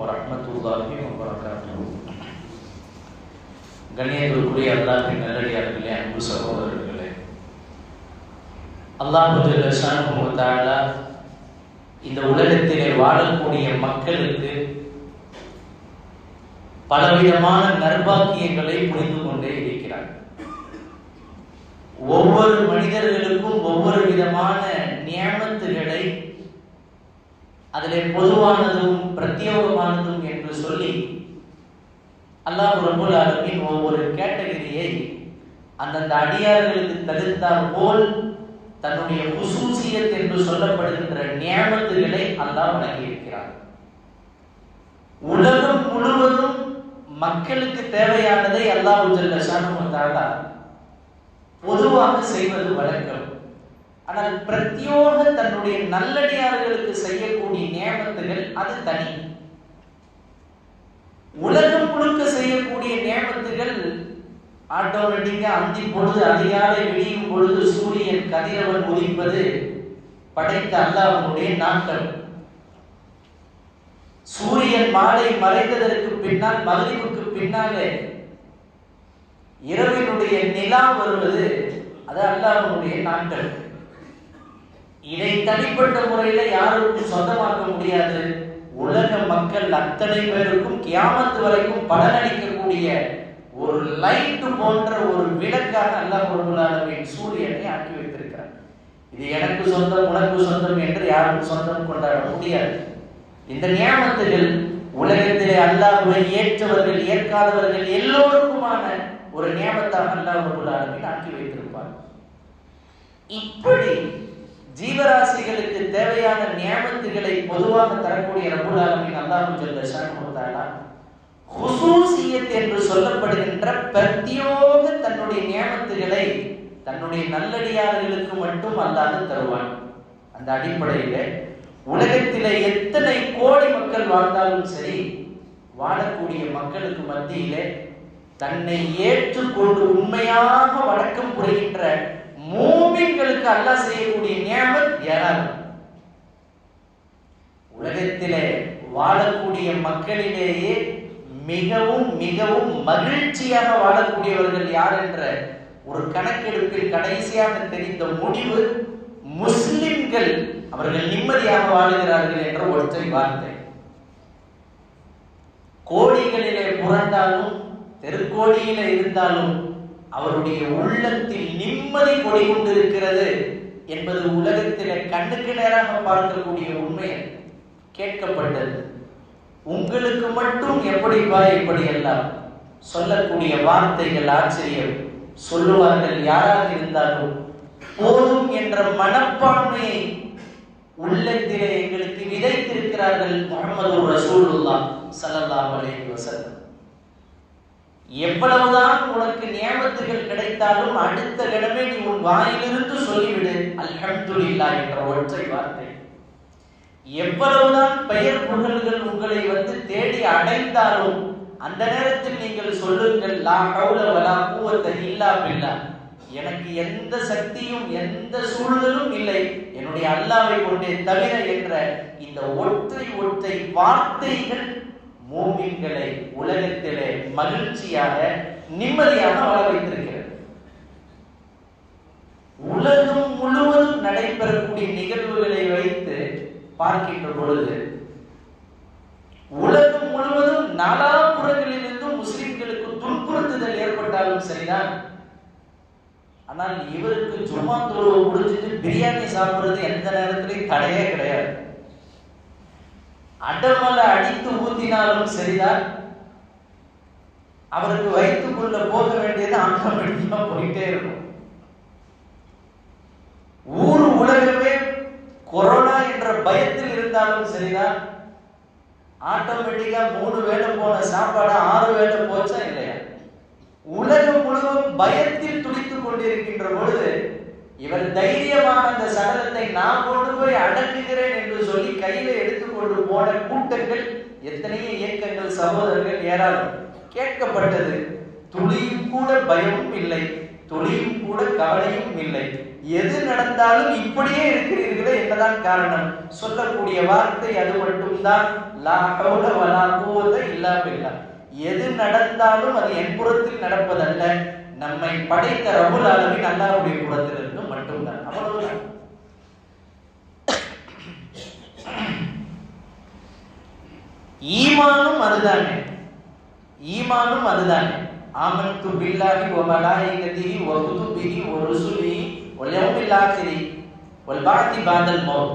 வரஹ்மத்துல்லாஹி வபரகாத்துஹு. கண்ணியத்திற்குரிய அல்லாஹின் நல்லடியார்களே அன்பு சகோதரர்களே. அல்லாஹு தஆலா இந்த உலகத்திலே வாழக்கூடிய மக்களுக்கு பலவிதமான நர்பாக்கியங்களை புரிந்து கொண்டே இருக்கிறார். ஒவ்வொரு மனிதர்களுக்கும் ஒவ்வொரு விதமான நியமத்துகளை அதிலே பொதுவானதும் பிரத்யேகமானதும் என்று சொல்லி அல்லாஹ் ரபுல் அலமின் ஒவ்வொரு கேட்டகரியை அந்தந்த அடியார்களுக்கு தகுந்தார் போல் தன்னுடைய குசூசியத் என்று சொல்லப்படுகின்ற நியமத்துகளை அல்லாஹ் வழங்கியிருக்கிறார் உலகம் முழுவதும் மக்களுக்கு தேவையானதை அல்லாஹ் ஜல்ல ஷானுவத்தாலா பொதுவாக செய்வது வழக்கம். ஆனால் பிரத்யோக தன்னுடைய நல்லடியார்களுக்கு செய்யக்கூடிய நியமத்துகள் அது தனி. உலகம் முழுக்க செய்யக்கூடிய நியமத்துகள் ஆட்டோமேட்டிக்கா அஞ்சு பொழுது அதிகாலை விடியும் பொழுது சூரியன் கதிரவன் உதிப்பது படைத்த அல்லாஹனுடைய நாட்கள். சூரியன் மாலை மறைந்ததற்கு பின்னால் மகிழ்வுக்கு பின்னாலே இரவினுடைய நிலா வருவது அது அல்லாஹனுடைய நாட்கள். இதை தனிப்பட்ட முறையில யாருக்கும் சொந்தமாக்க முடியாது. உலக மக்கள் அத்தனை பேருக்கும் கியாமத்து வரைக்கும் பலனளிக்கக்கூடிய ஒரு லைட் போன்ற ஒரு விளக்காக அல்லாஹ் பொருளாளர்களின் சூரியனை ஆக்கி வைத்திருக்கிறார். இது எனக்கு சொந்தம் உனக்கு சொந்தம் என்று யாரும் சொந்தம் கொண்டாட முடியாது. இந்த நியமத்துகள் உலகத்திலே அல்லாஹுவை ஏற்றவர்கள் ஏற்காதவர்கள் எல்லோருக்குமான ஒரு நியமத்தாக அல்லாஹ் பொருளாளர்கள் ஆக்கி வைத்திருப்பார். இப்படி ஜீவராசிகளுக்கு தேவையான நியமத்துகளை பொதுவாக தரக்கூடிய ரபுல் ஆலமின் அல்லாஹு ஜல்ல ஷானுத்தாலா ஹுசூசியத் என்று சொல்லப்படுகின்ற பிரத்யோக தன்னுடைய நியமத்துகளை தன்னுடைய நல்லடியார்களுக்கு மட்டும் அல்லாது தருவான். அந்த அடிப்படையில உலகத்திலே எத்தனை கோடி மக்கள் வாழ்ந்தாலும் சரி வாழக்கூடிய மக்களுக்கு மத்தியிலே தன்னை ஏற்றுக்கொண்டு உண்மையாக வணக்கம் புரிகின்ற மூமின்களுக்கு அல்லாஹ் செய்ய நியமத் ஏராளம் உலகத்திலே வாழக்கூடிய மக்களிலேயே மிகவும் மிகவும் மகிழ்ச்சியாக வாழக்கூடியவர்கள் யார் என்ற ஒரு கணக்கெடுப்பில் கடைசியாக தெரிந்த முடிவு முஸ்லிம்கள் அவர்கள் நிம்மதியாக வாழுகிறார்கள் என்ற ஒற்றை வார்த்தை. கோடிகளிலே புரண்டாலும் தெருக்கோடியில இருந்தாலும் அவருடைய உள்ளத்தில் நிம்மதி கொடி கொண்டிருக்கிறது என்பது உலகத்திலே கண்ணுக்கு நேராக பார்க்கக்கூடிய உண்மை கேட்கப்பட்டது. உங்களுக்கு மட்டும் எப்படிப்பா இப்படி எல்லாம்? சொல்லக்கூடிய வார்த்தைகள் ஆச்சரியம். சொல்லுவார்கள் யாராக இருந்தாலும் போதும் என்ற மனப்பான்மையை உள்ளத்திலே எங்களுக்கு விதைத்திருக்கிறார்கள் முகமது ரசூலுல்லா சல்லல்லா அலைஹி வஸல்லம். எவ்வளவுதான் உனக்கு நியமத்துகள் கிடைத்தாலும் அடுத்த இடமே நீ உன் வாயிலிருந்து சொல்லிவிடு அல்ஹம்துலில்லா என்ற ஒற்றை வார்த்தை. எவ்வளவுதான் பெயர் புகழ்கள் உங்களை வந்து தேடி அடைந்தாலும் அந்த நேரத்தில் நீங்கள் சொல்லுங்கள் லா ஹவுல வலா குவத்த இல்லா பில்லா. எனக்கு எந்த சக்தியும் எந்த சூழலும் இல்லை. என்னுடைய அல்லாவை கொண்டே தவிர என்ற இந்த ஒற்றை ஒற்றை வார்த்தைகள் மூமின்களை உலகத்திலே மகிழ்ச்சியாக நிம்மதியாக வாழ வைத்திருக்கிறது. உலகம் முழுவதும் நடைபெறக்கூடிய நிகழ்வுகளை வைத்து பார்க்கின்ற பொழுது உலகம் முழுவதும் நாலாபுறங்களிலிருந்தும் முஸ்லிம்களுக்கு துன்புறுத்துதல் ஏற்பட்டாலும் சரிதான். ஆனால் இவருக்கு சும்மா தொழுவை முடிஞ்சிட்டு பிரியாணி சாப்பிடுறது எந்த நேரத்திலையும் தடையே கிடையாது. அடமலை அடித்து ஊத்தினாலும் சரிதான். அவருக்கு வயிற்றுக்குள்ள போக வேண்டியது ஆட்டோமேட்டிக்கா போயிட்டே இருக்கும். ஊர் உலகமே கொரோனா என்ற பயத்தில் இருந்தாலும் சரிதான். ஆட்டோமேட்டிக்கா மூணு வேலை போன சாப்பாடு ஆறு வேலை போச்சா இல்லையா? உலகம் முழுவதும் பயத்தில் துடித்துக் கொண்டிருக்கின்ற பொழுது இவர் தைரியமாக அந்த சடலத்தை நான் கொண்டு போய் அடக்குகிறேன் என்று சொல்லி கையில எடுத்துக்கொண்டு போன கூட்டங்கள் எத்தனையோ இயக்கங்கள் சகோதரர்கள் ஏராளம். கேட்கப்பட்டது துளியும் கூட பயமும் இல்லை துளியும் கூட கவலையும் இல்லை. எது நடந்தாலும் இப்படியே இருக்கிறீர்களே என்னதான் காரணம். சொல்லக்கூடிய வார்த்தை அது மட்டும்தான். லா வலா எது நடந்தாலும் அது என் புறத்தில் நடப்பதல்ல. நம்மை படைத்த ரபுல் ஆலமின் அல்லாஹ்வுடைய புறத்திலிருந்து மட்டும்தான். அவ்வளவுதான். ஈமானும் அதுதானே. ஈமானும் அதுதானே. ஆமன் பில்லாஹி வ மலாயிகத்திஹி வ واليوم الآخر والبعث بعد الموت.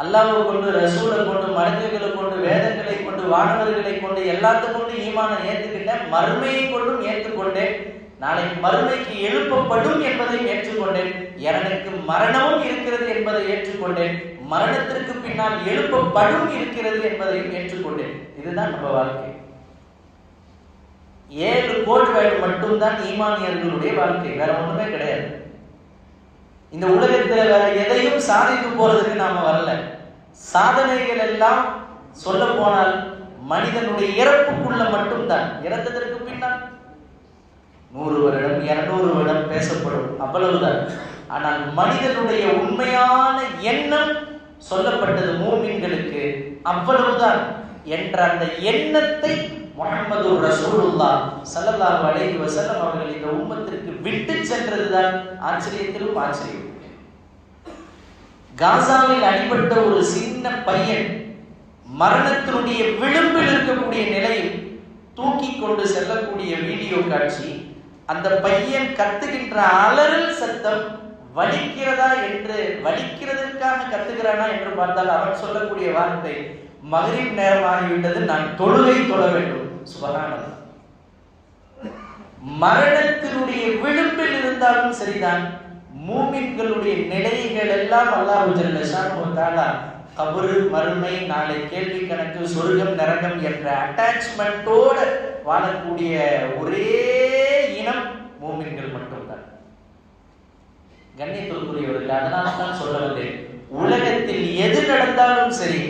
ஆখিরি பாதல் கொண்டு ரசூலை கொண்டு மனிதர்களை கொண்டு வேதங்களை கொண்டு வானவர்களை கொண்டு எல்லாத்தை கொண்டு ஈமானை ஏற்றுக்கிட்டேன் மறுமையை கொண்டும் ஏற்றுக்கொண்டேன். நாளைக்கு மறுமைக்கு எழுப்பப்படும் என்பதையும் ஏற்றுக்கொண்டேன். எனக்கு மரணமும் இருக்கிறது என்பதை ஏற்றுக்கொண்டேன். மரணத்திற்கு பின்னால் எழுப்பப்படும் இருக்கிறது என்பதையும் ஏற்றுக்கொண்டேன். இதுதான் நம்ம வாழ்க்கை. ஏழு கோடி வேர்டு மட்டும்தான் ஈமானியர்களுடைய வாழ்க்கை. வேற ஒண்ணுமே கிடையாது. இந்த உலகத்துல வேற எதையும் சாதித்து போறதுக்கு நாம வரல. சாதனைகள் எல்லாம் சொல்ல போனால் மனிதனுடைய இறப்புக்குள்ள மட்டும்தான். இறந்ததற்கு பின்னால் நூறு வருடம் இருநூறு வருடம் பேசப்படும் அவ்வளவுதான். ஆனால் மனிதனுடைய உண்மையான எண்ணம் சொல்லப்பட்டது மூமின்களுக்கு அவ்வளவுதான். என்ற அந்த எண்ணத்தை முகமது ரசூலுல்லா சல்லல்லாஹு அலைஹி வஸல்லம் அவர்கள் இந்த உம்மத்திற்கு விட்டு சென்றதுதான் ஆச்சரியத்திலும் ஆச்சரியம் காசாவில் அடிபட்ட ஒரு சின்ன பையன் மரணத்தினுடைய விளிம்பில் இருக்கக்கூடிய நிலையில் தூக்கி கொண்டு செல்லக்கூடிய வீடியோ காட்சி அந்த பையன் கத்துகின்ற அலறல் சத்தம் வலிக்கிறதா என்று வலிக்கிறதற்காக கத்துகிறானா என்று பார்த்தால் அவன் சொல்லக்கூடிய வார்த்தை மகரிப் நேரம் ஆகிவிட்டது நான் தொழுகை தொழ வேண்டும். சுபகானது. மரணத்தினுடைய விளிம்பில் இருந்தாலும் சரிதான். மூமின்களுடைய நிலைகள் எல்லாம் அல்லாஹ் ஜல்லஷானு கபரு மறுமை நாளை கேள்வி கணக்கு சொர்க்கம் நரகம் என்ற அட்டாச்மெண்டோட வாழக்கூடிய ஒரே இனம் மூமின்கள் மட்டும்தான். கண்ணியத்திற்குரியவர்கள் அதனால தான் சொல்ல வந்தேன் உலகத்தில் எது நடந்தாலும் சரி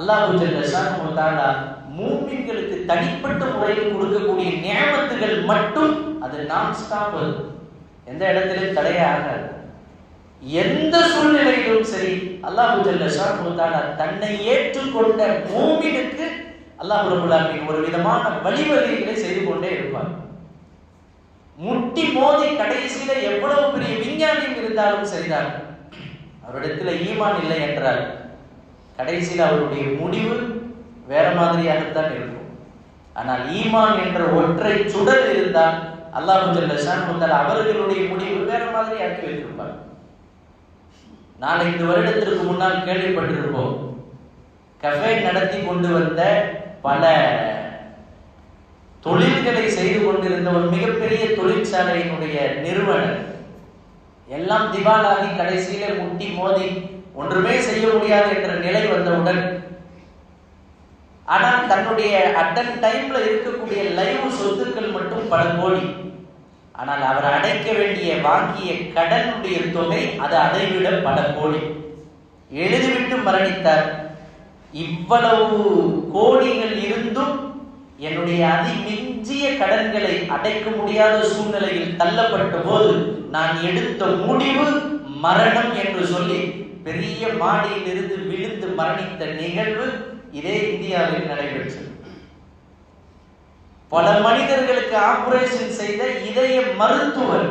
அல்லாஹு ஜல்லஷானு மூமின்களுக்கு தனிப்பட்ட முறையில் கொடுக்கக்கூடிய நியமத்துகள் மட்டும் அது நான் ஸ்டாப் எந்த இடத்திலும் தடையே ஆகாது. எந்த சூழ்நிலையிலும் சரி அல்லாஹு ஜல்லஷானு தன்னை ஏற்றுக்கொண்ட மூமினுக்கு அல்லாஹ் ரபுல்லாமின் ஒரு விதமான வழிவகைகளை செய்து கொண்டே இருப்பார். முட்டி மோதி கடைசியில எவ்வளவு பெரிய விஞ்ஞானியும் இருந்தாலும் சரிதான். அவரிடத்துல ஈமான் இல்லை என்றால் கடைசியில் அவருடைய முடிவு வேற மாதிரியாகத்தான் இருக்கும். ஆனால் ஈமான் என்ற ஒற்றை சுடர் இருந்தால் அல்லாஹ் ஜல்லஷான் அவர்களுடைய முடிவு வேற மாதிரி ஆக்கி வைத்திருப்பார் நாலஞ்சு வருடத்திற்கு முன்னால் கேள்விப்பட்டிருப்போம். கஃபே நடத்தி கொண்டு வந்த பல தொழில்களை செய்து கொண்டிருந்த ஒரு மிகப்பெரிய தொழிற்சாலையினுடைய நிறுவனர். எல்லாம் திவாலாகி கடைசியில முட்டி மோதி ஒன்றுமே செய்ய முடியாது என்ற நிலை வந்தவுடன் ஆனால் தன்னுடைய அட்டன் டைம்ல இருக்கக்கூடிய லைவ் சொத்துக்கள் மட்டும் பல கோடி. ஆனால் அவர் அடைக்க வேண்டிய வாங்கிய கடனுடைய தொகை அது அதைவிட பல கோடி. எழுதிவிட்டு மரணித்தார். இவ்வளவு கோடிகள் இருந்தும் என்னுடைய அதிமிஞ்சிய கடன்களை அடைக்க முடியாத சூழ்நிலையில் தள்ளப்பட்ட போது நான் எடுத்த முடிவு மரணம் என்று சொல்லி பெரிய மாடியில் இருந்து விழுந்து மரணித்த நிகழ்வு இதே இந்தியாவில் நடைபெற்றது. பல மனிதர்களுக்கு ஆபரேஷன் செய்த இதய மருத்துவர்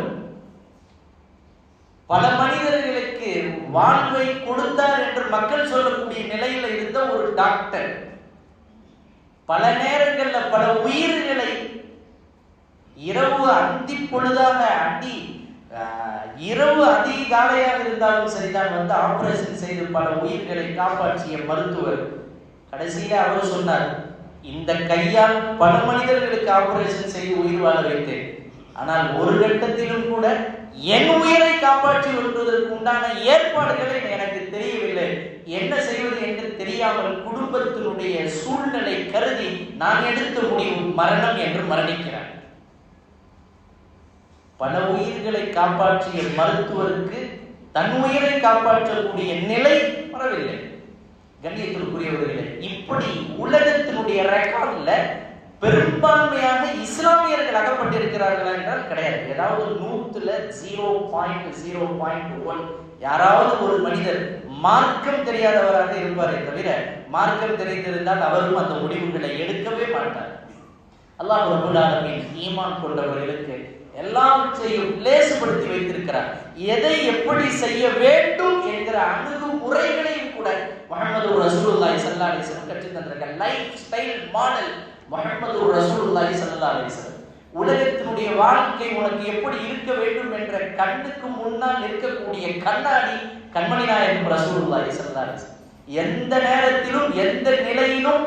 பல மனிதர்களுக்கு வாழ்வை கொடுத்தார் என்று மக்கள் சொல்லக்கூடிய நிலையில இருந்த ஒரு டாக்டர். பல நேரங்களில் பல உயிர்களை இரவு அந்தி பொழுதாக அடி இரவு அதிகாலையாக இருந்தாலும் சரிதான் வந்து ஆபரேஷன் செய்து பல உயிர்களை காப்பாற்றிய மருத்துவர். கடைசியில அவர் சொன்னார் இந்த கையால் பல மனிதர்களுக்கு ஆபரேஷன் செய்து உயிர் வாழ வைத்தேன். ஆனால் ஒரு கட்டத்திலும் கூட என் உயிரை காப்பாற்றி வருவதற்கு உண்டான ஏற்பாடுகளை எனக்கு தெரியவில்லை. என்ன செய்வது என்று தெரியாமல் குடும்பத்தினுடைய சூழ்நிலை கருதி நான் எடுத்த முடிவு மரணம் என்று மரணிக்கிறார். பல உயிர்களை காப்பாற்றிய மருத்துவருக்கு தன் உயிரை காப்பாற்றக்கூடிய நிலை வரவில்லை. கண்ணியத்திற்குரியவர்களே இப்படி உலகத்தினுடைய ரெக்கார்ட்ல பெரும்பான்மையாக இஸ்லாமியர்கள் அகப்பட்டிருக்கிறார்களா என்றால் கிடையாது. ஏதாவது நூத்துல zero point zero point one யாராவது ஒரு மனிதர் மார்க்கம் தெரியாதவராக இருப்பாரே தவிர மார்க்கம் தெரிந்திருந்தால் அவரும் அந்த முடிவுகளை எடுக்கவே மாட்டார். அல்லாஹ் ரபுல் ஆலமீன் ஈமான் கொண்டவர்களுக்கு எல்லாவற்றையும் லேசுபடுத்தி வைத்திருக்கிறார். எதை எப்படி செய்ய வேண்டும் என்கிற அணுகுமுறைகளையும் கூட முகமது ரசூலுல்லாஹி சல்லா அலைஹி கற்றுத் தந்தார்கள் லைஃப் ஸ்டைல் மாடல் முகமது ரசூலுல்லாஹி சல்லா அலைஹி உலகத்தினுடைய வாழ்க்கை உனக்கு எப்படி இருக்க வேண்டும் என்ற கண்ணுக்கு முன்னால் இருக்கக்கூடிய கண்ணாடி கண்மணி நாயகம் ரசூலுல்லாஹி சல்லா எந்த நேரத்திலும் எந்த நிலையிலும்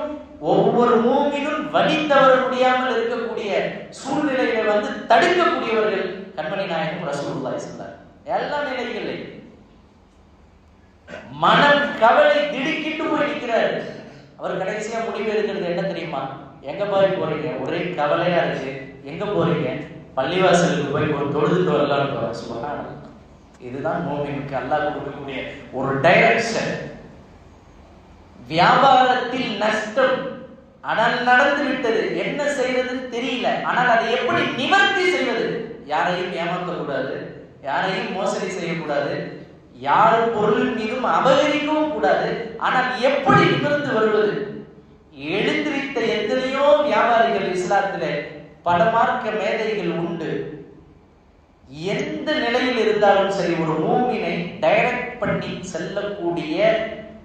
ஒவ்வொரு மூங்கிலும் வழி தவற முடியாமல் இருக்கக்கூடிய சூழ்நிலைகளை வந்து தடுக்கக்கூடியவர்கள் கண்மணி நாயகம் ரசூலுல்லாஹி சொன்னார் எல்லா நிலைகளிலும். மனம் கவலை திடுக்கிட்டு போயிருக்கிறார் அவர் கடைசியா முடிவு எடுக்கிறது என்ன தெரியுமா? எங்க போய் போறீங்க? ஒரே கவலையா இருக்கு. எங்க போறீங்க? பள்ளிவாசலுக்கு போய் ஒரு தொழுதுட்டு வரலாம்னு போற இதுதான் மோமினுக்கு அல்லாஹ் கொடுக்கக்கூடிய ஒரு டைரக்ஷன் வியாபாரத்தில் நஷ்டம். ஆனால் நடந்து விட்டது. என்ன செய்வதுன்னு தெரியல. ஆனால் அதை எப்படி நிவர்த்தி செய்வது? யாரையும் ஏமாற்றக்கூடாது யாரையும் மோசடி செய்யக்கூடாது. யார் பொருள் மீதும் அபகரிக்கவும் கூடாது. ஆனால் எப்படி நிமிர்ந்து வருவது? எழுந்திருத்த எத்தனையோ வியாபாரிகள் இஸ்லாத்திலே பல மார்க்க மேதைகள் உண்டு. எந்த நிலையில் இருந்தாலும் சரி ஒரு மூவினை டைரக்ட் பண்ணி செல்லக்கூடிய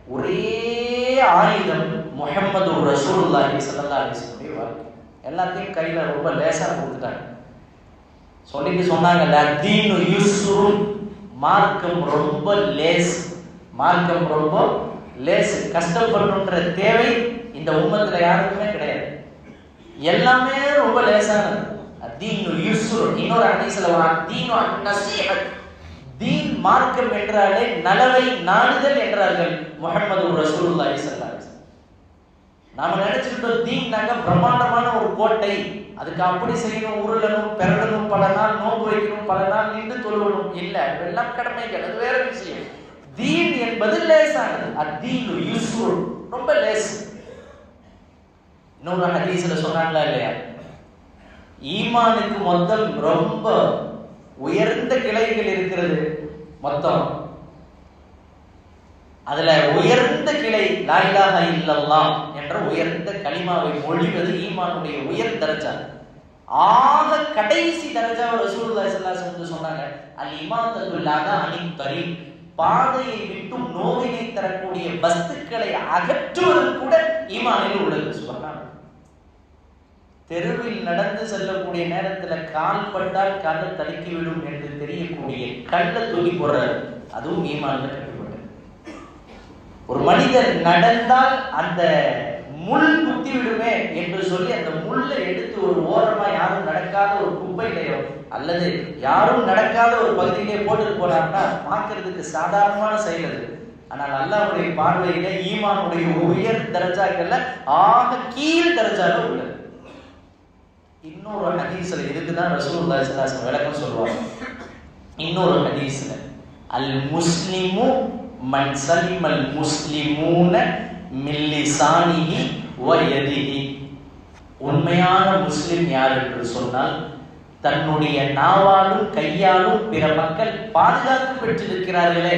ஒரே ஆயுதம் முகமது ரசூலுல்லாஹி சல்லா அலிஸ்லமுடைய வாழ்க்கை. எல்லாத்தையும் கையில ரொம்ப லேசாக கொடுத்துட்டாங்க. சொல்லிட்டு சொன்னாங்கல்ல தீனு யுஸ்ருன் மார்க்கம் ரொம்ப லேஸ். மார்க்கம் ரொம்ப லேஸ். கஷ்டப்படுன்ற தேவை இந்த உம்மத்தில் யாருக்குமே கிடையாது. எல்லாமே ரொம்ப லேசானது. தீனு யுஸ்ரு இன்னொரு ஹதீஸ்ல வர தீனு நசீஹத் தீன் மார்க்கம் என்றாலே நலவை நாடுதல் என்றார்கள் முகமது ரசூலுல்லாஹி ஸல்லல்லாஹு அலைஹி நாம நினைச்சிருந்தோம் தீன்னாங்க பிரம்மாண்டமான ஒரு கோட்டை. அதுக்கு அப்படி செய்யணும் உருளணும் பிறடணும் பல நாள் நோன்பு வைக்கணும் பல நாள் நின்று தொழுவணும். இல்ல எல்லாம் கடமைகள். அது வேற விஷயம். தீன் என்பது லேசானது. அத்தீன் யூஸ்ஃபுல். ரொம்ப லேஸ் இன்னொரு ஹதீஸ்ல சொன்னாங்களா இல்லையா? ஈமானுக்கு மொத்தம் ரொம்ப உயர்ந்த கிளைகள் இருக்கிறது மொத்தம். அதுல உயர்ந்த கிளை லாயிலாக இல்லல்லாம் என்ற உயர்ந்த களிமாவை மொழிவது ஈமானுடைய உயர் தரஜா. ஆக கடைசி தரஜா ரசூல்லா ஸல்லல்லாஹு அலைஹி சொன்னாங்க அல் இமாதத்துல்லாக அனின் தரி பாதையை விட்டும் நோவினை தரக்கூடிய வஸ்துக்களை அகற்றுவது கூட ஈமானில் உள்ளது. சொல்லலாம் தெருவில் நடந்து செல்லக்கூடிய நேரத்துல கால் பட்டால் காலை தடுக்கி விடும் என்று தெரியக்கூடிய கள்ள தூக்கி போடுறாரு. அதுவும் ஈமான்ல கட்டுப்பட்டது ஒரு மனிதர் நடந்தால் அந்த முள் குத்தி விடுமே என்று சொல்லி அந்த முள்ளை எடுத்து ஒரு ஓரமா யாரும் நடக்காத ஒரு குப்பையிலையோ அல்லது யாரும் நடக்காத ஒரு பகுதியிலே போட்டு போனார்னா பார்க்கறதுக்கு சாதாரணமான செயல் அது. ஆனால் அல்லாவுடைய பார்வையில ஈமானுடைய உயர் தரஜாக்கள்ல ஆக கீழ் தரஜால உள்ளது. இன்னொரு ஹதீஸ்ல இதுக்குதான் ரசூலுல்லாஹி ஸல்லல்லாஹு அலைஹி விளக்கம் சொல்லுவாங்க. இன்னொரு ஹதீஸ்ல அல் முஸ்லிமு மன் சலிமல் முஸ்லிமூன மில்லிசானிஹி வ யதிஹி. உண்மையான முஸ்லிம் யார் என்று சொன்னால் தன்னுடைய நாவாலும் கையாலும் பிற மக்கள் பாதுகாப்பு பெற்றிருக்கிறார்களே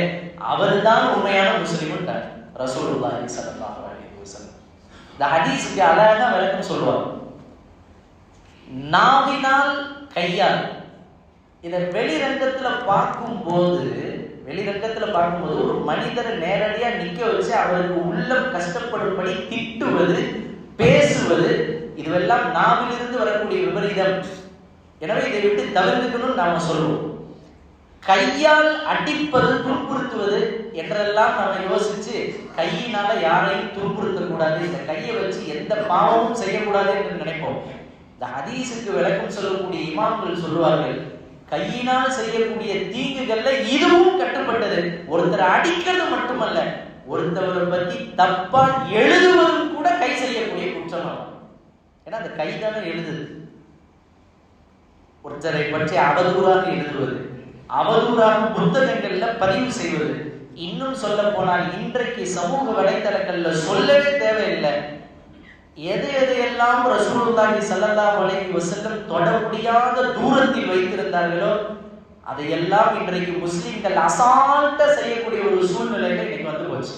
அவர்தான் உண்மையான முஸ்லிம் ரசூலுல்லாஹி ஸல்லல்லாஹு அலைஹி வஸல்லம். இந்த ஹதீஸ்க்கு அழகா விளக்கம் சொல்லுவாங்க. நாவினால் கையால். இதை வெளிரங்கத்துல பார்க்கும்போது வெளிரங்கத்துல பார்க்கும்போது ஒரு மனிதரை நேரடியா நிக்க வச்சு அவருக்கு உள்ளம் கஷ்டப்படும்படி திட்டுவது பேசுவது இதுவெல்லாம் நாவிலிருந்து வரக்கூடிய விபரீதம். எனவே இதை விட்டு தவிர்த்துக்கணும்னு நாம சொல்லுவோம் கையால் அடிப்பது துன்புறுத்துவது என்றெல்லாம் நம்ம யோசிச்சு கையினால யாரையும் துன்புறுத்தக்கூடாது. இந்த கையை வச்சு எந்த பாவமும் செய்யக்கூடாது என்று நினைப்போம். இந்த ஹதீஸுக்கு விளக்கம் சொல்லக்கூடிய இமாம்கள் சொல்லுவார்கள் கையினால் செய்யக்கூடிய தீங்குகள்ல இதுவும் கட்டுப்பட்டது. ஒருத்தர் அடிக்கிறது மட்டுமல்ல ஒருத்தவரை பத்தி தப்பா எழுதுவதும் கூட கை செய்யக்கூடிய குற்றம் ஏன்னா அந்த கை தானே எழுதுது. ஒருத்தரை பற்றி அவதூறாக எழுதுவது அவதூறாக புத்தகங்கள்ல பதிவு செய்வது இன்னும் சொல்ல போனால் இன்றைக்கு சமூக வலைத்தளங்கள்ல சொல்லவே தேவையில்லை. எது எதையெல்லாம் ரசூலுல்லாஹி சல்லல்லாஹு அலைஹி வஸல்லம் தொட முடியாத தூரத்தில் வைத்திருந்தார்களோ அதையெல்லாம் இன்றைக்கு முஸ்லிம்கள் அசால்ட்டா செய்யக்கூடிய ஒரு சூழ்நிலையில இன்னைக்கு வந்து போச்சு.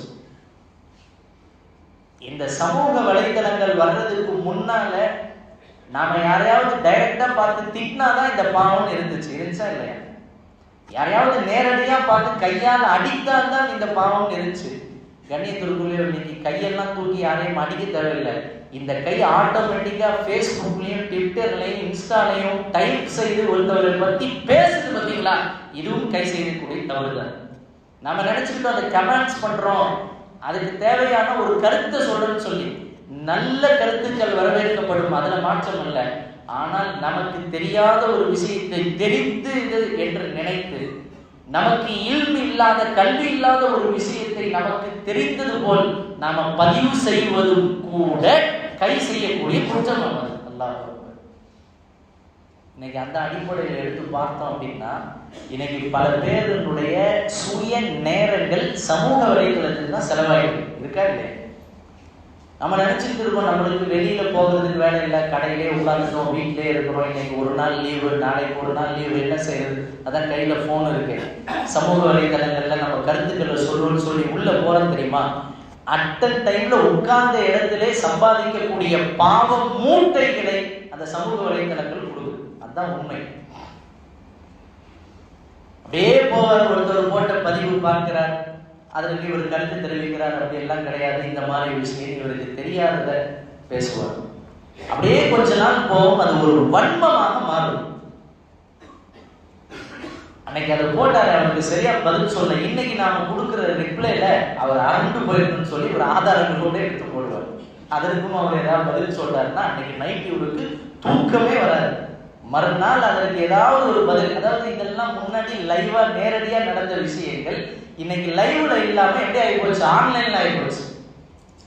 இந்த சமூக வலைத்தளங்கள் வர்றதுக்கு முன்னால நாம யாரையாவது டைரக்டா பார்த்து திட்டினாதான் இந்த பாவம் இருந்துச்சு. இருந்துச்சா இல்லையா? யாரையாவது நேரடியா பார்த்து கையால் அடித்தால் தான் இந்த பாவம் இருந்துச்சு. கண்ணியத்திற்குள்ளே இன்னைக்கு கையெல்லாம் தூக்கி யாரையும் அடிக்க தேவையில்லை. இந்த கை ஆட்டோமேட்டிக்கா ஃபேஸ்புக்லேயும் ட்விட்டர்லயும் இன்ஸ்டாலையும் டைப் செய்து ஒருத்தவரை பத்தி பேசுது பார்த்தீங்களா? இதுவும் கை செய்யக்கூடிய தவறுதான். நம்ம நினைச்சுக்கிட்டோம் அதை கமெண்ட்ஸ் பண்றோம். அதுக்கு தேவையான ஒரு கருத்தை சொல்றேன்னு சொல்லி நல்ல கருத்துக்கள் வரவேற்கப்படும். அதுல மாற்றம் இல்லை. ஆனால் நமக்கு தெரியாத ஒரு விஷயத்தை தெரிந்து என்று நினைத்து நமக்கு இயல்பு இல்லாத கல்வி இல்லாத ஒரு விஷயத்தை நமக்கு தெரிந்தது போல் நாம பதிவு செய்வதும் கூட கை செய்யக்கூடிய குற்றம் அது அல்லாஹ் இன்னைக்கு அந்த அடிப்படையில் எடுத்து பார்த்தோம் அப்படின்னா இன்னைக்கு பல பேருடைய சுய நேரங்கள் சமூக வலைதளத்துக்கு தான் செலவாயிடும் இருக்கா இல்லையா? நம்ம நினைச்சிட்டு இருக்கோம் நம்மளுக்கு வெளியில போகிறதுக்கு வேலை இல்லை கடையிலே உட்காந்துட்டோம் வீட்டிலே இருக்கிறோம் இன்னைக்கு ஒரு நாள் லீவு நாளைக்கு ஒரு நாள் லீவு என்ன செய்யறது? அதான் கையில போன் இருக்கு. சமூக வலைதளங்கள்ல நம்ம கருத்துக்களை சொல்லணும்னு சொல்லி உள்ள போறோம் தெரியுமா? அட் டைம்ல உட்கார்ந்த இடத்திலே சம்பாதிக்கக்கூடிய பாவம் மூட்டைகளை அந்த சமூக வலைத்தளங்கள் கொடுக்குது. அதுதான் உண்மை. அப்படியே போவார் ஒருத்தர் போட்ட பதிவு பார்க்கிறார். அதற்கு இவர் கருத்து தெரிவிக்கிறார். அப்படி எல்லாம் கிடையாது. இந்த மாதிரி விஷயம் இவருக்கு தெரியாதத பேசுவார். அப்படியே கொஞ்ச நாள் போகும் அது ஒரு வன்மமாக மாறும். அன்னைக்கு அதை போட்டாரு அவருக்கு சரியா பதில் சொல்ல இன்னைக்கு நாம கொடுக்குற ரிப்ளைல அவர் அரண்டு போயிருக்குன்னு சொல்லி ஒரு ஆதாரங்களோட எடுத்து போடுவார். அதற்கும் அவர் ஏதாவது பதில் சொல்றாருன்னா அன்னைக்கு நைட் இவருக்கு தூக்கமே வராது. மறுநாள் அதற்கு ஏதாவது ஒரு பதில் அதாவது இதெல்லாம் முன்னாடி லைவா நேரடியா நடந்த விஷயங்கள் இன்னைக்கு லைவ்ல இல்லாம எப்படி ஆகி போச்சு? ஆன்லைன்ல ஆகி போச்சு.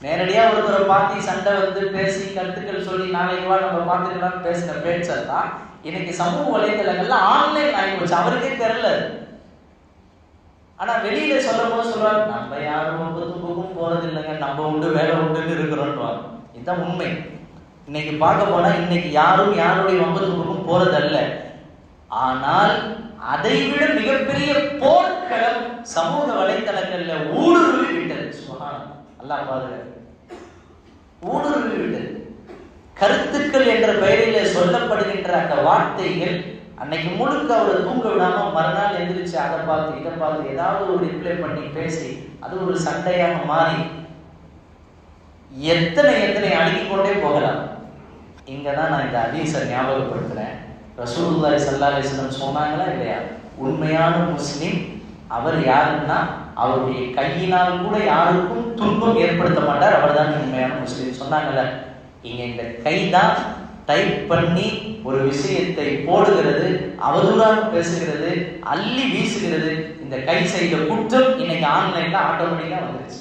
நேரடியா ஒருத்தரை பார்த்து சண்டை வந்து பேசி கருத்துக்கள் சொல்லி நாளைக்கு வா நம்ம பார்த்துக்கலாம் பேசின பேச்சல் தான். இன்னைக்கு சமூக வலைதளங்கள்ல ஆன்லைன் ஆகி போச்சு அவருக்கே தெரியல ஆனா வெளியில சொல்லும் போது சொல்றாரு நம்ம யாரும் ரொம்ப துன்புக்கும் போறது இல்லைங்க நம்ம உண்டு வேலை உண்டுன்னு இருக்கிறோம் இதுதான் உண்மை. இன்னைக்கு பார்க்க போனா இன்னைக்கு யாரும் யாருடைய வம்பத்துக்கும் போறதல்ல. ஆனால் அதை விட மிகப்பெரிய போர்க்களம் சமூக வலைத்தளங்கள்ல ஊடுருவி விட்டது சொன்னாங்க அல்லா பாதுகாப்பு ஊடுருவி கருத்துக்கள் என்ற பெயரில சொல்லப்படுகின்ற அந்த வார்த்தைகள் அன்னைக்கு முழுக்க அவரை தூங்க விடாம மறுநாள் எந்திரிச்சு அதை பார்த்து இதை பார்த்து ஏதாவது ஒரு ரிப்ளை பண்ணி பேசி அது ஒரு சண்டையாக மாறி எத்தனை எத்தனை அடுக்கிக் கொண்டே போகலாம். இங்க தான் நான் இந்த ஹதீஸை ஞாபகப்படுத்துறேன். ரசூல்லாய் சல்லா அலிஸ்லம் சொன்னாங்களா இல்லையா? உண்மையான முஸ்லீம் அவர் யாருன்னா அவருடைய கையினால் கூட யாருக்கும் துன்பம் ஏற்படுத்த மாட்டார். அவர் தான் உண்மையான முஸ்லீம். சொன்னாங்கல்ல இங்க இந்த கை தான் டைப் பண்ணி ஒரு விஷயத்தை போடுகிறது அவதூறாக பேசுகிறது அள்ளி வீசுகிறது. இந்த கை செய்த குற்றம் இன்னைக்கு ஆன்லைன்ல ஆட்டோமேட்டிக்கா வந்துருச்சு.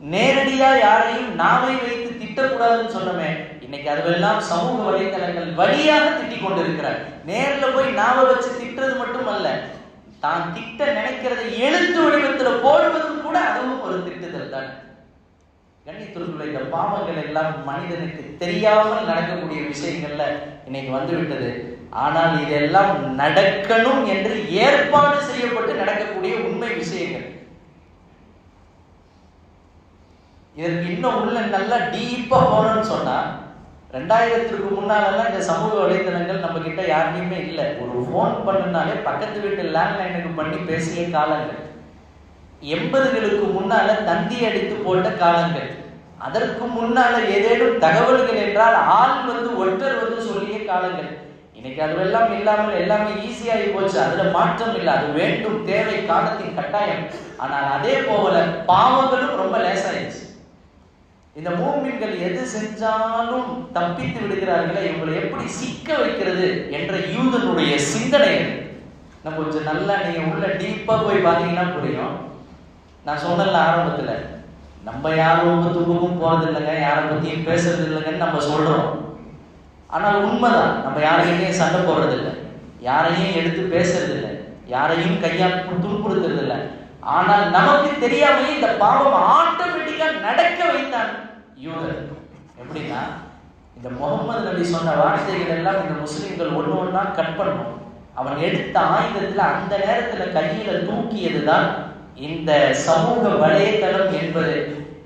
நேரடியா யாரையும் நாமே வைத்து திட்டக்கூடாதுன்னு சொன்னமே இன்னைக்கு அதுவெல்லாம் சமூக வலைத்தளங்கள் வழியாக திட்டிக் கொண்டிருக்கிறார். நேர்ல போய் நாம வச்சு திட்டுறது மட்டும் அல்ல தான் திட்ட நினைக்கிறதை எழுத்து வடிவத்தில் போடுவதும் கூட அதுவும் ஒரு திட்டுதல் தான். கண்ணித்துறைக்குள்ள இந்த பாவங்கள் எல்லாம் மனிதனுக்கு தெரியாமல் நடக்கக்கூடிய விஷயங்கள்ல இன்னைக்கு வந்து விட்டது ஆனால் இதெல்லாம் நடக்கணும் என்று ஏற்பாடு செய்யப்பட்டு நடக்கக்கூடிய உண்மை விஷயங்கள். இதற்கு இன்னும் உள்ள நல்லா டீப்பா போகணும்னு சொன்னா ரெண்டாயிரத்திற்கு முன்னாலெல்லாம் இந்த சமூக வலைதளங்கள் நம்ம கிட்ட யாருமே இல்லை. ஒரு ஃபோன் பண்ணுனாலே பக்கத்து வீட்டு லேண்ட்லைனுக்கு பண்ணி பேசிய காலங்கள். எண்பதுகளுக்கு முன்னால தந்தி அடித்து போட்ட காலங்கள். அதற்கு முன்னால ஏதேனும் தகவல்கள் என்றால் ஆள் வந்து ஒற்றர் வந்து சொல்லிய காலங்கள். இன்னைக்கு அதுவெல்லாம் இல்லாமல் எல்லாமே ஈஸியாகி போச்சு. அதுல மாற்றம் இல்லை. அது வேண்டும் தேவை காலத்தின் கட்டாயம். ஆனால் அதே போல பாவங்களும் ரொம்ப லேசாயிடுச்சு. இந்த மூமின்கள் எது செஞ்சாலும் தப்பித்து விடுகிறார்களே இவங்களை எப்படி சிக்க வைக்கிறது என்ற யூதனுடைய சிந்தனை நம்ம கொஞ்சம் நல்லா நீங்க உள்ள டீப்பா போய் பார்த்தீங்கன்னா புரியும். நான் சொன்னல ஆரம்பத்துல நம்ம யாரும் ரொம்ப துன்பமும் போறது இல்லைங்க யாரை பத்தியும் பேசுறது இல்லைங்கன்னு நம்ம சொல்றோம். ஆனால் உண்மைதான் நம்ம யாரையுமே சண்டை போடுறது இல்லை யாரையும் எடுத்து பேசுறது இல்லை யாரையும் கையால் துன்புறுத்துறது இல்லை ஆனால் நமக்கு தெரியாமலே இந்த பாவம் ஆட்டோமேட்டிக்கா யூதர் எப்படின்னா இந்த முகமது நபி சொன்ன வார்த்தைகள் எல்லாம் இந்த முஸ்லீம்கள் ஒன்று ஒன்றா கட் பண்ணும். அவன் எடுத்த ஆயுதத்தில் அந்த நேரத்தில் கையில தூக்கியது தான் இந்த சமூக வலைத்தளம் என்பது.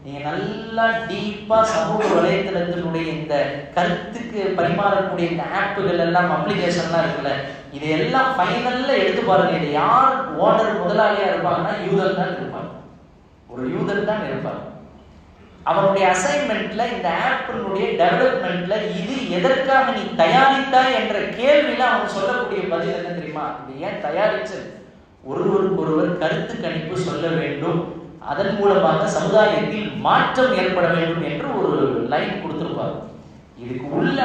நீங்க நல்லா டீப்பா சமூக வலைத்தளத்தினுடைய இந்த கருத்துக்கு பரிமாறக்கூடிய இந்த ஆப்புகள் எல்லாம் அப்ளிகேஷன்லாம் இருக்குல்ல இது எல்லாம் ஃபைனல்ல எடுத்து பாருங்க. இது யார் ஓனர் முதலாளியா இருப்பாங்கன்னா யூதர் தான் இருப்பாங்க. ஒரு யூதர் தான் இருப்பாங்க. அவனுடைய அசைன்மெண்ட்ல இந்த ஆப்பிளுடைய டெவலப்மெண்ட்ல இது எதற்காக நீ தயாரித்தாய் என்ற கேள்வியில அவன் சொல்லக்கூடிய பதில் என்ன தெரியுமா? இது ஏன் தயாரிச்சது ஒருவருக்கு ஒருவர் கருத்து கணிப்பு சொல்ல வேண்டும். அதன் மூலமாக சமுதாயத்தில் மாற்றம் ஏற்பட வேண்டும் என்று ஒரு லைன் கொடுத்துருப்பார். இதுக்கு உள்ள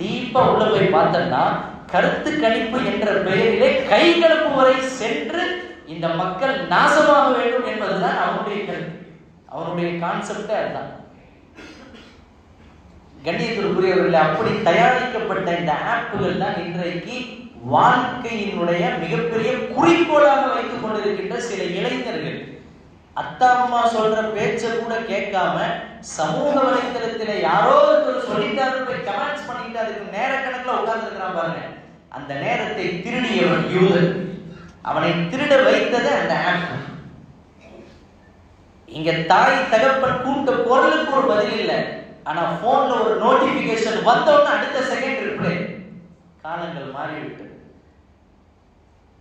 டீப்பா உள்ள போய் பார்த்தோம்னா கருத்து கணிப்பு என்ற பெயரிலே கைகலப்பு வரை சென்று இந்த மக்கள் நாசமாக வேண்டும் என்பதுதான் அவனுடைய கருத்து. அவனுடைய கான்செப்டே அதுதான். கண்ணியத்திற்குரியவர்கள் அப்படி தயாரிக்கப்பட்ட இந்த ஆப்புகள் தான் இன்றைக்கு வாழ்க்கையினுடைய மிகப்பெரிய குறிக்கோளாக வைத்துக் கொண்டிருக்கின்ற சில இளைஞர்கள். அத்தா அம்மா சொல்ற பேச்ச கூட கேட்காம சமூக வலைத்தளத்தில யாரோ ஒருத்தர் சொல்லிட்டாரு போய் கமெண்ட்ஸ் பண்ணிட்டு அதுக்கு நேர கணக்குல உட்கார்ந்து பாருங்க. அந்த நேரத்தை திருடியவன் யூதன் அவனை திருட வைத்தது அந்த ஆப் இங்க தாய் தகப்பன் கூப்பிட்ட குரலுக்கு ஒரு பதில் இல்லை. ஆனா போன்ல ஒரு நோட்டிபிகேஷன் வந்தோடனே அடுத்த செகண்ட் ரிப்ளை காலங்கள் மாறிவிட்டு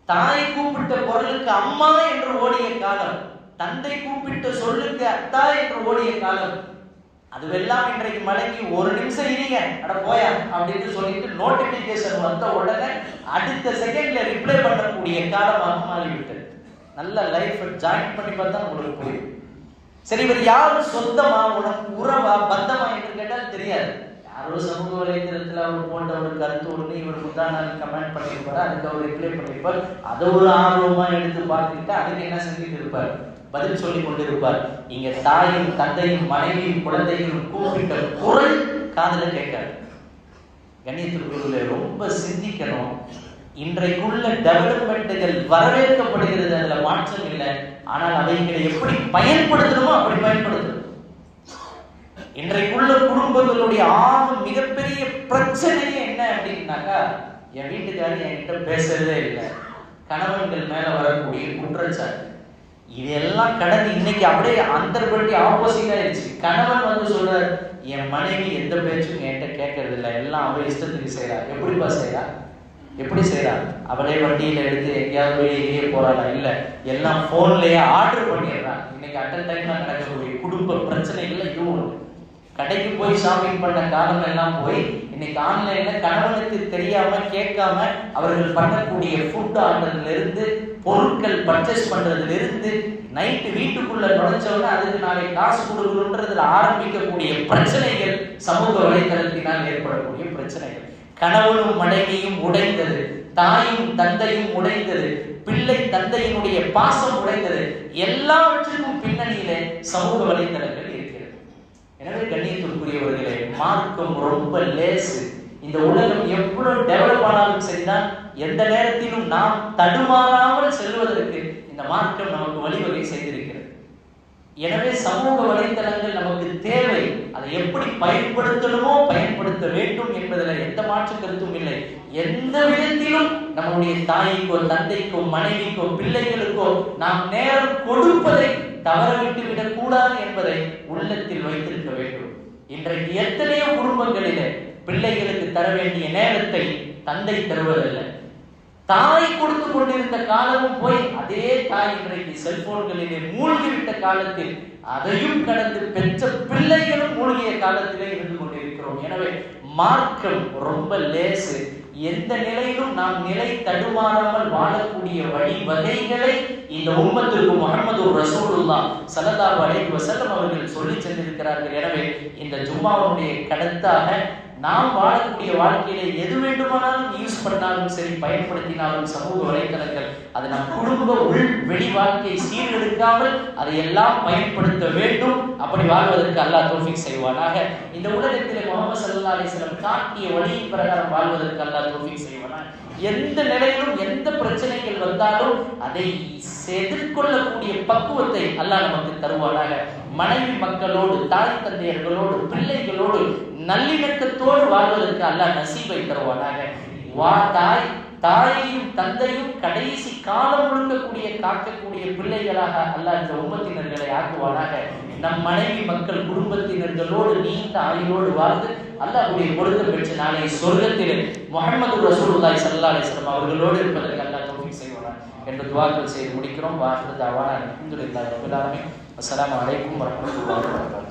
தாய் கூப்பிட்ட குரலுக்கு அம்மா என்று ஓடிய காலம் தந்தை கூப்பிட்ட சொல்லுக்கு அத்தா என்று ஓடிய காலம். அதுவெல்லாம் இன்றைக்கு மடங்கி ஒரு நிமிஷம் இருங்க அட போயா அப்படின்னு சொல்லிட்டு நோட்டிபிகேஷன் வந்த உடனே அடுத்த செகண்ட்ல ரிப்ளை பண்ணக்கூடிய காலமாக மாறிவிட்டது. நல்ல லைஃப் ஜாயின் பண்ணி பார்த்தா உங்களுக்கு புரியும். சரி இவர் யாரு? சொந்தமா உனக்கு உறவா பந்தமா என்று கேட்டால் தெரியாது. யாரோ சமூக வலைத்தளத்துல அவர் போன்ற ஒரு கருத்து ஒண்ணு இவர் முந்தா கமெண்ட் பண்ணியிருப்பார் அதுக்கு அவர் ரிப்ளை பண்ணியிருப்பார். அதை ஒரு ஆர்வமா எடுத்து பார்த்துக்கிட்டு அதுக்கு என்ன செஞ்சுட்டு இருப்பார்? பதில் சொல்லி கொண்டிருப்பார். இங்க தாயும் தந்தையும் மனைவியும் குழந்தையும் கூப்பிட்ட குரல் காதல கேட்காது. கண்ணியத்திற்குள்ள ரொம்ப சிந்திக்கணும். இன்றைக்குள்ள டெவலப்மெண்ட்டுகள் வரவேற்கப்படுகிறது அதுல மாற்றம் இல்லை. ஆனால் அவைகளை எப்படி பயன்படுத்தணுமோ அப்படி பயன்படுத்தணும். இன்றைக்குள்ள குடும்பங்களுடைய ஆக மிகப்பெரிய பிரச்சனையே என்ன அப்படின்னாக்கா என் வீட்டுக்காரர் என்கிட்ட பேசுறதே இல்லை. கணவன்கள் மேல வரக்கூடிய குற்றச்சாட்டு. இதெல்லாம் கடந்து இன்னைக்கு அப்படியே அந்தர்பட்டி ஆப்போசிட் ஆயிடுச்சு. கணவன் வந்து சொல்றார் என் மனைவி எந்த பேச்சும் என்கிட்ட கேட்கறது இல்லை எல்லாம் அவ இஷ்டத்துக்கு செய்யறா எப்படிப்பா செய்யறா எப்படி செய்யறா அவளே வண்டியில எடுத்து எங்கேயாவது வெளியே போறாளா இல்ல. எல்லாம் போன்லயே ஆர்டர் பண்ணிடுறான். இன்னைக்கு அட்டன் டைம்ல நடக்கக்கூடிய குடும்ப பிரச்சனைகள்ல இதுவும் கடைக்கு போய் ஷாப்பிங் பண்ண காலம் எல்லாம் போய் இன்னைக்கு ஆன்லைன்ல கணவனுக்கு தெரியாம கேட்காம அவர்கள் பண்ணக்கூடிய ஃபுட் ஆர்டர்ல இருந்து பொருட்கள் பர்ச்சேஸ் பண்றதுல இருந்து நைட்டு வீட்டுக்குள்ள நுழைச்சவன அதுக்கு நாளை காசு கொடுக்கணுன்றதுல ஆரம்பிக்கக்கூடிய பிரச்சனைகள் சமூக வலைதளத்தினால் ஏற்படக்கூடிய பிரச்சனைகள். கணவனும் மனைவியும் உடைந்தது தாயும் தந்தையும் உடைந்தது பிள்ளை தந்தையினுடைய பாசம் உடைந்தது. எல்லாவற்றிற்கும் பின்னணியிலே சமூக வலைத்தளங்கள் இருக்கிறது. எனவே கண்ணியத்திற்குரியவர்களே மார்க்கம் ரொம்ப லேசு. இந்த உலகம் எவ்வளவு டெவலப் ஆனாலும் சரிதான் எந்த நேரத்திலும் நாம் தடுமாறாமல் செல்வதற்கு இந்த மார்க்கம் நமக்கு வழிவகை செய்திருக்கிறது. எனவே சமூக வலைத்தளங்கள் நமக்கு தேவை. அதை எப்படி பயன்படுத்தணுமோ பயன்படுத்த வேண்டும் என்பதில் எந்த மாற்று கருத்தும் இல்லை. எந்த விதத்திலும் நம்முடைய தாய்க்கோ தந்தைக்கோ மனைவிக்கோ பிள்ளைகளுக்கோ நாம் நேரம் கொடுப்பதை தவறவிட்டு விடக்கூடாது என்பதை உள்ளத்தில் வைத்திருக்க வேண்டும். இன்றைக்கு எத்தனையோ குடும்பங்களிலே பிள்ளைகளுக்கு தர வேண்டிய நேரத்தை தந்தை தருவதில்லை. தாய் கொடுத்து கொண்டிருந்த காலமும் போய் அதே தாய் இன்றைக்கு செல்போன்களிலே மூழ்கிவிட்ட காலத்தில் அதையும் கடந்து பெற்ற பிள்ளைகளும் மூழ்கிய காலத்திலே இருந்து கொண்டிருக்கிறோம். எனவே மார்க்கம் ரொம்ப லேசு. எந்த நிலையிலும் நாம் நிலை தடுமாறாமல் வாழக்கூடிய வழிவகைகளை இந்த உம்மத்திற்கு முகமது ரசூலுல்லா சலதா வலை வசலம் அவர்கள் சொல்லி சென்றிருக்கிறார்கள். எனவே இந்த ஜும்மாவுடைய கடத்தாக நாம் வாழக்கூடிய வாழ்க்கையில எது வேண்டுமானாலும் யூஸ் பண்ணாலும் சரி பயன்படுத்தினாலும் சமூக வலைத்தளங்கள் அது நம் குடும்ப உள் வெளி வாழ்க்கையை சீர்கெடுக்காமல் அதை எல்லாம் பயன்படுத்த வேண்டும் அப்படி வாழ்வதற்கு அல்லாஹ் தோஃபிக் செய்வானாக. இந்த உலகத்திலே முகமது சல்லா அலிஸ்லம் காட்டிய வழியின் பிரகாரம் வாழ்வதற்கு அல்லாஹ் தோஃபிக் செய்வானாக. எந்த நிலையிலும் எந்த பிரச்சனைகள் வந்தாலும் அதை எதிர்கொள்ளக்கூடிய பக்குவத்தை அல்லாஹ் நமக்கு தருவானாக. மனைவி மக்களோடு தாய் தந்தையர்களோடு பிள்ளைகளோடு நல்லிணக்கத்தோடு வாழ்வதற்கு அல்லாஹ் நசீபை தருவானாக. வா தாய் தாயையும் தந்தையும் கடைசி காலம் முழுக்கக்கூடிய காக்கக்கூடிய பிள்ளைகளாக அல்லாஹ் இந்த உம்மத்தினர்களை ஆக்குவானாக. நம் மனைவி மக்கள் குடும்பத்தினர்களோடு நீண்ட ஆயுளோடு வாழ்ந்து அல்லாஹுடைய பொருத்தம் பெற்று நாளை சொர்க்கத்தில் முகமது ரசூலுல்லாய் சல்லா அலிஸ்லாம் அவர்களோடு இருப்பதற்கு அல்லாஹ் தௌஃபீக் செய்வான் என்று துவாக்கள் செய்து முடிக்கிறோம். வாஹிரு தவானா அல்ஹம்துலில்லாஹி ரப்பில் ஆலமீன். அஸ்ஸலாமு அலைக்கும் வரஹ்மத்துல்லாஹி